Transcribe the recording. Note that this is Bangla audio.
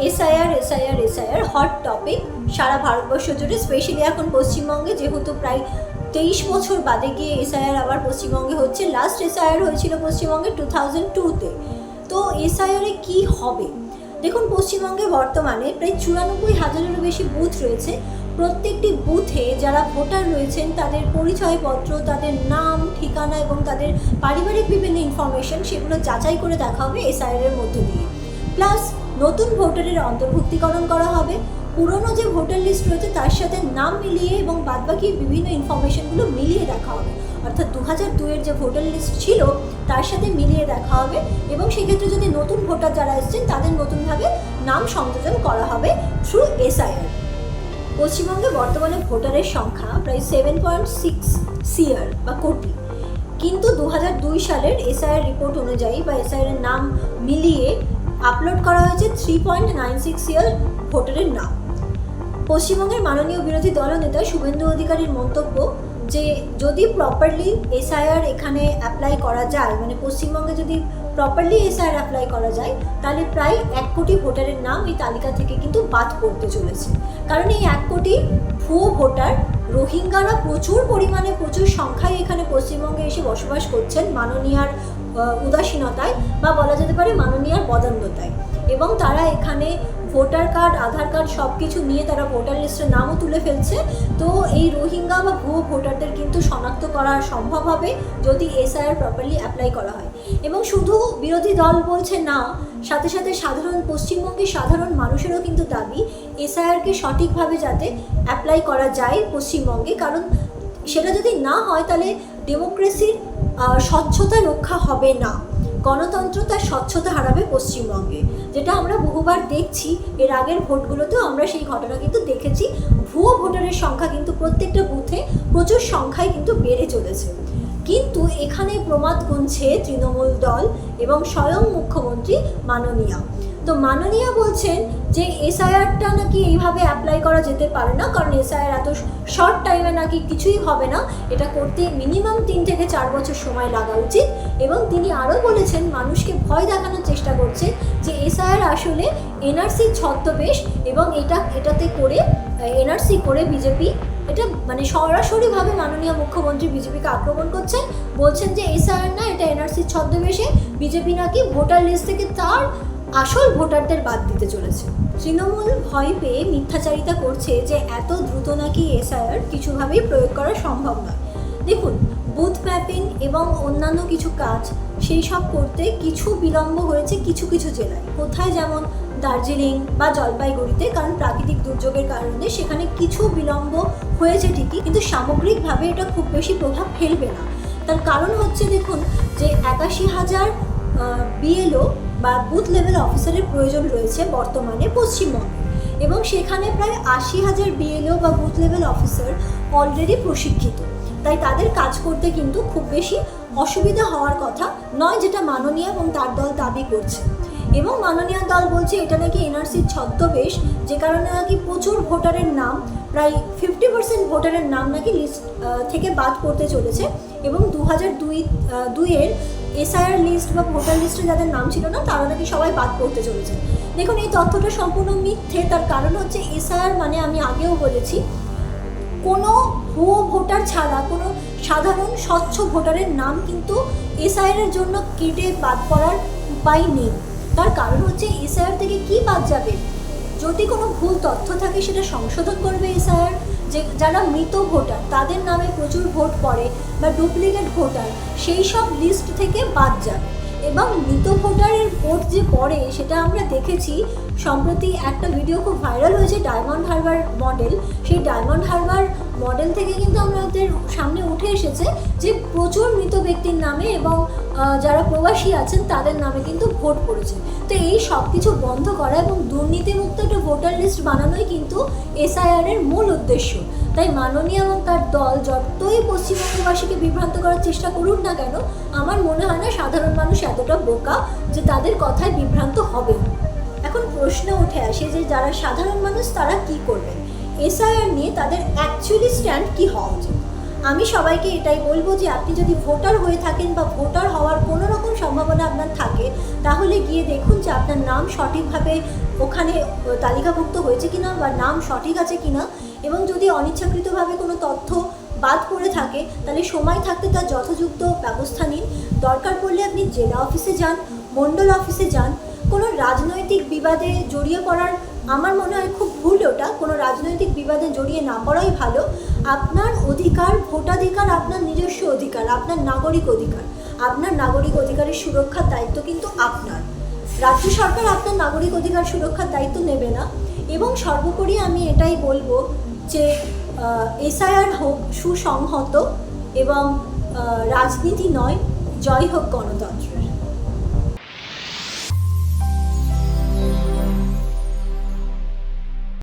SIR SIR SIR hot topic সারা ভারতবর্ষ জুড়ে স্পেশালি এখন পশ্চিমবঙ্গে যেহেতু প্রায় তেইশ বছর বাদে গিয়ে এসআইআর আবার পশ্চিমবঙ্গে হচ্ছে। লাস্ট এসআইআর হয়েছিল পশ্চিমবঙ্গে টু থাউজেন্ড টুতে তো এসআইআরে কি হবে? দেখুন, পশ্চিমবঙ্গে বর্তমানে প্রায় চুরানব্বই হাজারেরও বেশি বুথ রয়েছে। প্রত্যেকটি বুথে যারা ভোটার রয়েছেন, তাদের পরিচয়পত্র, তাদের নাম, ঠিকানা এবং তাদের পারিবারিক বিভিন্ন ইনফরমেশন সেগুলো যাচাই করে দেখা হবে এসআইআর এর মধ্যে দিয়ে। প্লাস নতুন ভোটারের অন্তর্ভুক্তিকরণ করা হবে। পুরনো যে ভোটার লিস্ট রয়েছে, তার সাথে নাম মিলিয়ে এবং বাদবাকি বিভিন্ন ইনফরমেশনগুলো মিলিয়ে দেখা হবে। অর্থাৎ দু হাজার দুয়ের যে ভোটার লিস্ট ছিল, তার সাথে মিলিয়ে দেখা হবে এবং সেক্ষেত্রে যদি নতুন ভোটার যারা এসেছেন, তাদের নতুনভাবে নাম সংযোজন করা হবে থ্রু এসআইআর পশ্চিমবঙ্গে বর্তমানে ভোটারের সংখ্যা প্রায় সেভেন পয়েন্ট সিক্স সিয়ার বা কোটি। কিন্তু দু সালের এসআইআর রিপোর্ট অনুযায়ী বা এসআইআর নাম মিলিয়ে আপলোড করা হয়েছে three point nine six year ভোটারের নাম। পশ্চিমবঙ্গের মাননীয় বিরোধী দলনেতা শুভেন্দু অধিকারীর মন্তব্য যে, যদি প্রপারলি এসআইআর এখানে অ্যাপ্লাই করা যায় মানে পশ্চিমবঙ্গে যদি প্রপারলি এসআইআর অ্যাপ্লাই করা যায়, তাহলে প্রায় এক কোটি ভোটারের নাম এই তালিকা থেকে কিন্তু বাদ পড়তে চলেছে। কারণ এই এক কোটি ভুয়ো ভোটার, রোহিঙ্গারা প্রচুর পরিমাণে, প্রচুর সংখ্যায় এখানে পশ্চিমবঙ্গে এসে বসবাস করছেন। মাননীয়ার উদাসীনতায় বা বলা যেতে পারে মাননীয়ার বদান্যতায়। এবং তারা এখানে ভোটার কার্ড, আধার কার্ড সব কিছু নিয়ে তারা ভোটার লিস্টের নামও তুলে ফেলছে। তো এই রোহিঙ্গা বা ভুয়ো ভোটারদের কিন্তু শনাক্ত করা সম্ভব হবে যদি এসআইআর প্রপারলি অ্যাপ্লাই করা হয়। এবং শুধু বিরোধী দল বলছে না, সাথে সাথে সাধারণ, পশ্চিমবঙ্গের সাধারণ মানুষেরও কিন্তু দাবি এসআইআরকে সঠিকভাবে যাতে অ্যাপ্লাই করা যায় পশ্চিমবঙ্গে। কারণ সেটা যদি না হয় তাহলে ডেমোক্রেসির স্বচ্ছতা রক্ষা হবে না। গণতন্ত্র তার স্বচ্ছতা হারাবে পশ্চিমবঙ্গে। যেটা আমরা বহুবার দেখছি, এর আগের ভোটগুলোতেও আমরা সেই ঘটনা কিন্তু দেখেছি। ভুয়ো ভোটারের সংখ্যা কিন্তু প্রত্যেকটা বুথে প্রচুর সংখ্যায় কিন্তু বেড়ে চলেছে। কিন্তু এখানে প্রমাদ গুনছে তৃণমূল দল এবং স্বয়ং মুখ্যমন্ত্রী মাননীয়া। তো মাননীয়া বলছেন যে এসআইআরটা নাকি এইভাবে অ্যাপ্লাই করা যেতে পারে না, কারণ এসআইআর এত শর্ট টাইমে নাকি কিছুই হবে না। এটা করতে মিনিমাম তিন থেকে চার বছর সময় লাগা উচিত এবং তিনি আরও বলেছেন, মানুষকে ভয় দেখানোর চেষ্টা করছে যে এসআইআর আসলে এনআরসির ছদ্মবেশ এবং এটা, এটাতে করে এনআরসি করে বিজেপি এটা মানে সরাসরিভাবে মাননীয় মুখ্যমন্ত্রী বিজেপিকে আক্রমণ করছেন বলছেন যে এসআইআর না, এটা এনআরসির ছদ্মবেশে বিজেপি নাকি ভোটার লিস্ট থেকে তার আসল ভোটারদের বাদ দিতে চলেছে। তৃণমূল ভয় পেয়ে মিথ্যাচারিতা করছে যে এত দ্রুত নাকি এসআইআর কিছুভাবেই প্রয়োগ করা সম্ভব নয়। দেখুন, বুথ ম্যাপিং এবং অন্যান্য কিছু কাজ, সেই সব করতে কিছু বিলম্ব হয়েছে কিছু কিছু জেলায়। কোথায় যেমন দার্জিলিং বা জলপাইগুড়িতে, কারণ প্রাকৃতিক দুর্যোগের কারণে সেখানে কিছু বিলম্ব হয়েছে ঠিকই, কিন্তু সামগ্রিকভাবে এটা খুব বেশি প্রভাব ফেলবে না। তার কারণ হচ্ছে, দেখুন, যে একাশি হাজার বিএলও বা বুথ লেভেল অফিসারের প্রয়োজন রয়েছে বর্তমানে পশ্চিমবঙ্গে। এবং সেখানে প্রায় আশি হাজার বিএলও বা বুথ লেভেল অফিসার অলরেডি প্রশিক্ষিত। তাই তাদের কাজ করতে কিন্তু খুব বেশি অসুবিধা হওয়ার কথা নয় যেটা মাননীয় এবং তার দল দাবি করছে। এবং মাননীয় দল বলছে এটা নাকি এনআরসির ছদ্মবেশ, যে কারণে নাকি প্রচুর ভোটারের নাম, প্রায় ফিফটি পার্সেন্ট ভোটারের নাম নাকি লিস্ট থেকে বাদ পড়তে চলেছে এবং দু হাজার দুই দুইয়ের এসআইআর লিস্ট বা ভোটার লিস্টে যাদের নাম ছিল না, তারা নাকি সবাই বাদ পড়তে চলেছে। দেখুন, এই তথ্যটা সম্পূর্ণ মিথ্যে, তার কারণ হচ্ছে এসআইআর মানে আমি আগেও বলেছি, কোনো ভুয়ো ভোটার ছাড়া, কোনো সাধারণ স্বচ্ছ ভোটারের নাম কিন্তু এসআইআর এর জন্য কেটে বাদ পড়ার উপায় নেই। তার কারণ হচ্ছে এসআইআর থেকে কি বাদ যাবে? যদি কোনো ভুল তথ্য থাকে, সেটা সংশোধন করবে এসআইআর যে, যারা মৃত ভোটার, তাদের নামে প্রচুর ভোট পড়ে বা ডুপ্লিকেট ভোটার, সেই সব লিস্ট থেকে বাদ যাবে এবং মৃত ভোটারের ভোট যে পড়ে, সেটা আমরা দেখেছি, সম্প্রতি একটা ভিডিও খুব ভাইরাল হয়েছে ডায়মন্ড হারবার মডেল সেই ডায়মন্ড হারবার মডেল থেকে কিন্তু আমাদের সামনে উঠে এসেছে যে প্রচুর মৃত ব্যক্তির নামে এবং যারা প্রবাসী আছেন তাদের নামে কিন্তু ভোট পড়েছে। তো এই সব কিছু বন্ধ করা এবং দুর্নীতিমুক্ত একটা ভোটার লিস্ট বানানোই কিন্তু এসআইআর এর মূল উদ্দেশ্য। তাই মাননীয় এবং তার দল যতই পশ্চিমবঙ্গবাসীকে বিভ্রান্ত করার চেষ্টা করুন না কেন, আমার মনে হয় না সাধারণ মানুষ এতটা বোকা যে তাদের কথায় বিভ্রান্ত হবে। এখন প্রশ্ন উঠে আসে যে যারা সাধারণ মানুষ তারা কি করবেন এসআইআর নিয়ে তাদের অ্যাকচুয়ালি স্ট্যান্ড কি হওয়া উচিত? আমি সবাইকে এটাই বলব যে আপনি যদি ভোটার হয়ে থাকেন বা ভোটার হওয়ার কোনো রকম সম্ভাবনা আপনার থাকে, তাহলে গিয়ে দেখুন যে আপনার নাম সঠিকভাবে ওখানে তালিকাভুক্ত হয়েছে কিনা বা নাম সঠিক আছে কিনা। এবং যদি অনিচ্ছাকৃতভাবে কোনো তথ্য বাদ পড়ে থাকে, তাহলে সময় থাকতে তার যথাযুক্ত ব্যবস্থা নিন। দরকার পড়লে আপনি জেলা অফিসে যান মণ্ডল অফিসে যান, কোনো রাজনৈতিক বিবাদে জড়িয়ে পড়ার আমার মনে হয় খুব ভুল ওটা। কোনো রাজনৈতিক বিবাদে জড়িয়ে না পড়াই ভালো। আপনার অধিকার, ভোটাধিকার আপনার নিজস্ব অধিকার, আপনার নাগরিক অধিকার। আপনার নাগরিক অধিকারের সুরক্ষার দায়িত্ব কিন্তু আপনার। রাজ্য সরকার আপনার নাগরিক অধিকার সুরক্ষার দায়িত্ব নেবে না। এবং সর্বোপরি আমি এটাই বলব যে এসআইআর হোক, সুসংহত এবং রাজনীতি নয়, জয় হোক গণতন্ত্র